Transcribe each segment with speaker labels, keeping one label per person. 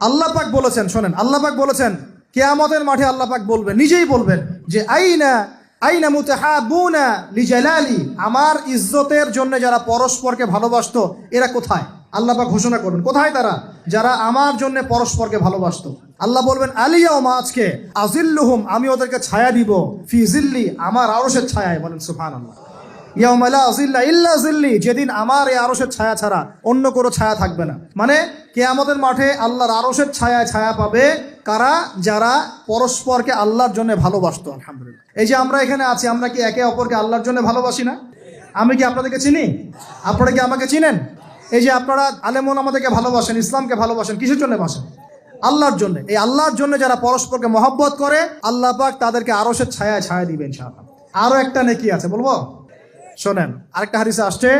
Speaker 1: আল্লাহ পাক বলেছেন, শোনেন, আল্লাহ পাক বলেছেন, কেয়ামতের মাঠে আল্লাহ পাক বলবেন, নিজেই বলবেন যে, আইনা আইনা মুতাহাবুনা লিজালালি, আমার ইজ্জতের জন্য যারা পরস্পরকে ভালোবাসত, এরা কোথায়? আল্লাহ পাক ঘোষণা করবেন কোথায় তারা? যারা আমার জন্য পরস্পরকে ভালোবাসতো। আল্লাহ বলবেন আলিয়াও মা আজকে, আজিল্লুহুম, আমি ওদেরকে ছায়া দিব, ফি জিল্লি, আমার আরশের ছায়ায়, বলেন সুবহানাল্লাহ। যেদিন আমার এই আরশের ছায়া ছাড়া অন্য কোনো ছায়া থাকবে না। মানে কেয়ামতের মাঠে আল্লাহর আরশের ছায়ায় ছায়া পাবে কারা? যারা পরস্পরকে আল্লাহর জন্য ভালোবাসতো, আলহামদুলিল্লাহ। এই যে আমরা এখানে আছি, আমরা কি একে অপরকে আল্লাহর জন্য ভালোবাসি না? আমি কি আপনাদেরকে চিনি? আপনারা কি আমাকে চিনেন? এই যে আপনারা আলেমন আমাদেরকে ভালোবাসেন, ইসলামকে ভালোবাসেন, কিসের জন্য বাসেন আল্লাহর জন্য। এই আল্লাহর জন্য যারা পরস্পরকে মহব্বত করে, আল্লাহ পাক তাদেরকে আরশের ছায়া ছায়া দিবেন, ইনশাআল্লাহ। আরও একটা নেকি আছে, বলব? শোনেন, আরেকটা হাদিসে আসছে,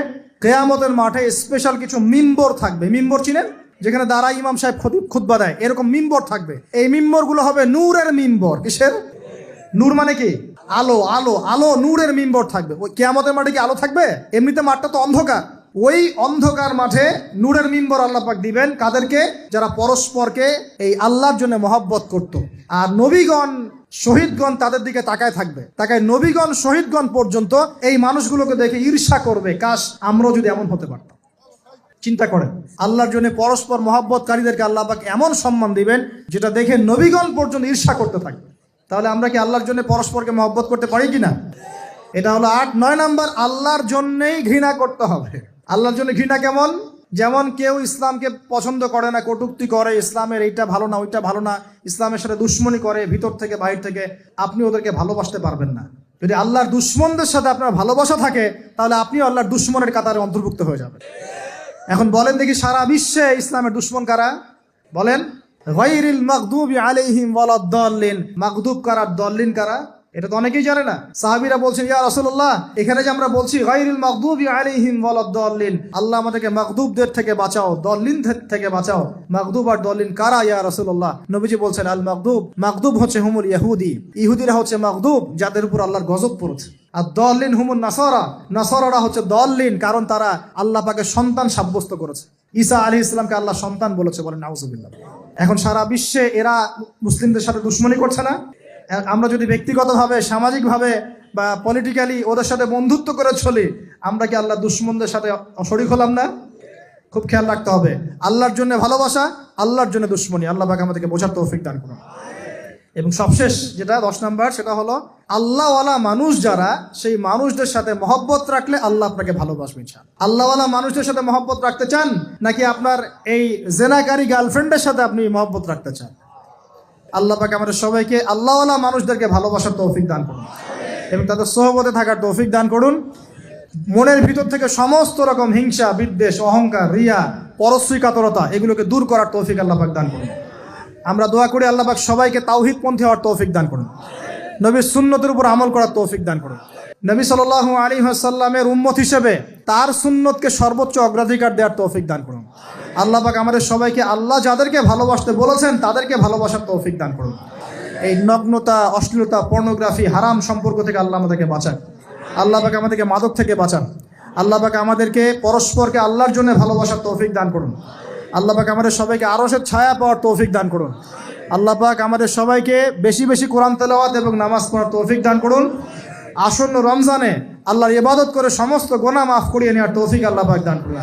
Speaker 1: কেয়ামতের মাঠে স্পেশাল কিছু মিম্বর থাকবে। মিম্বর চিনেন? যেখানে দাঁড়া ইমাম সাহেব খুতবা দেয়। এরকম মিম্বর থাকবে। এই মিম্বরগুলো হবে নূরের মিম্বর। কিসের? নূর মানে কি? আলো আলো আলো নূরের মিম্বর থাকবে। ওই কেয়ামতের মাঠে কি আলো থাকবে? এমনিতে মাঠটা তো অন্ধকার। ওই অন্ধকার মাঠে নূরের মিম্বর আল্লাহ পাক দিবেন। কাদেরকে? যারা পরস্পরকে এই আল্লাহর জন্য মহব্বত করত। আর নবীগণ শহীদগণ তাদের দিকে তাকায় থাকবে। তাকায় নবীগণ শহীদগণ পর্যন্ত এই মানুষগুলোকে দেখে ঈর্ষা করবে। কাশ, আমরাও যদি এমন হতে পারতাম। চিন্তা করেন, আল্লাহর জন্য পরস্পর মহব্বতকারীদেরকে আল্লাহ পাক এমন সম্মান দিবেন, যেটা দেখে নবীগণ পর্যন্ত ঈর্ষা করতে থাকবে। তাহলে আমরা কি আল্লাহর জন্য পরস্পরকে মহব্বত করতে পারি কি না এটা হলো আট, নয় নাম্বার, আল্লাহর জন্যই ঘৃণা করতে হবে। আল্লাহর জন্য ঘৃণা কেমন? যেমন কেউ ইসলামকে পছন্দ করে না, কটুক্তি করে, ইসলামের এইটা ভালো না, ওইটা ভালো না, ইসলামের সাথে দুশ্মনী করে, ভিতর থেকে বাইরে থেকে, আপনি ওদেরকে ভালোবাসতে পারবেন না। যদি আল্লাহর দুশ্মনদের সাথে আপনার ভালোবাসা থাকে, তাহলে আপনি আল্লাহর দুশ্মনের কাতারে অন্তর্ভুক্ত হয়ে যাবেন। এখন বলেন দেখি সারা বিশ্বে ইসলামের দুশ্মন কারা? বলেন ওয়ালাদ-দাল্লিন মাগদুব কারা দল্লিন কারা? এটা তো অনেকেই জানে না। সাহাবীরা বলছেন, ইয়া রাসূলুল্লাহ, এখানে যে আমরা বলছি, গায়রিল মাগদুবি আলাইহিম ওয়ালাদ-দাল্লিন আল্লাহ আমাদেরকে মাগদুবদের থেকে বাঁচাও দল্লিন থেকে বাঁচাও। মাগদুব আর দল্লিন কারা, ইয়া রাসূলুল্লাহ? নবীজি বলছেন, আল মাগদুব মাগদুব হচ্ছে হুমুল ইহুদি ইহুদিরা হচ্ছে মাগদুব, যাদের উপর আল্লাহর গজব পড়েছে। আর দলিন হুমুন নাসারা। নাসারারা হচ্ছে দলিন, কারণ তারা আল্লাহ পাকে সন্তান সাব্যস্ত করেছে। ঈসা আলী ইসলামকে আল্লাহ সন্তান বলেছে বলেন নাউজুবিল্লাহ। এখন সারা বিশ্বে এরা মুসলিমদের সাথে দুশ্মনী করছে না? আমরা যদি ব্যক্তিগতভাবে, সামাজিকভাবে বা পলিটিক্যালি ওদের সাথে বন্ধুত্ব করে চলি, আমরা কি আল্লাহ দুশ্মনদের সাথে শরিক হলাম না? খুব খেয়াল রাখতে হবে। আল্লাহর জন্য ভালোবাসা, আল্লাহর জন্য দুশ্মনী। আল্লাহ পাকে আমাদেরকে বোঝার তৌফিক দান করুন। এবং সবশেষ যেটা, দশ নম্বর, সেটা হলো আল্লাহওয়ালা মানুষ যারা, সেই মানুষদের সাথে মহব্বত রাখলে আল্লাহ আপনাকে ভালোবাসবে, ইনশাআল্লাহ। আল্লাহওয়ালা মানুষদের সাথে মহব্বত রাখতে চান, নাকি আপনার এই জেনাকারী গার্লফ্রেন্ডের সাথে আপনি মহব্বত রাখতে চান? আল্লাহ পাকে আমাদের সবাইকে আল্লাহ মানুষদেরকে ভালোবাসার তৌফিক দান করুন। এবং তাদের সহবতে থাকার তৌফিক দান করুন। মনের ভিতর থেকে সমস্ত রকম হিংসা, বিদ্বেষ, অহংকার, রিয়া পরশ্রী কাতরতা এগুলোকে দূর করার তৌফিক আল্লাহ পাক দান করুন। আমরা দোয়া করি আল্লাহ পাক সবাইকে তাওহিদ পন্থী হওয়ার তৌফিক দান করুন। নবীর সুন্নতের উপর আমল করার তৌফিক দান করুন। নবী সাল্লাল্লাহু আলী সাল্লামের উম্মত হিসেবে তার সুন্নতকে সর্বোচ্চ অগ্রাধিকার দেওয়ার তৌফিক দান করুন। আল্লাহ পাক আমাদের সবাইকে, আল্লাহ যাদেরকে ভালোবাসতে বলেছেন, তাদেরকে ভালোবাসার তৌফিক দান করুন। এই নগ্নতা, অশ্লীলতা পর্নোগ্রাফি হারাম সম্পর্ক থেকে আল্লাহ আমাদেরকে বাঁচান। আল্লাহ পাক আমাদেরকে মাদক থেকে বাঁচান। আল্লাহ পাক আমাদেরকে পরস্পরকে আল্লাহর জন্য ভালোবাসার তৌফিক দান করুন। আল্লাহ পাক আমাদের সবাইকে আরশের ছায়া পাওয়ার তৌফিক দান করুন। আল্লাহ পাক আমাদের সবাইকে বেশি বেশি কোরআন তেলাওয়াত এবং নামাজ পড়ার তৌফিক দান করুন। আসন্ন রমজানে আল্লাহর ইবাদত করে সমস্ত গোনা মাফ করিয়ে নেওয়ার তৌফিক আল্লাহ পাক দান করুন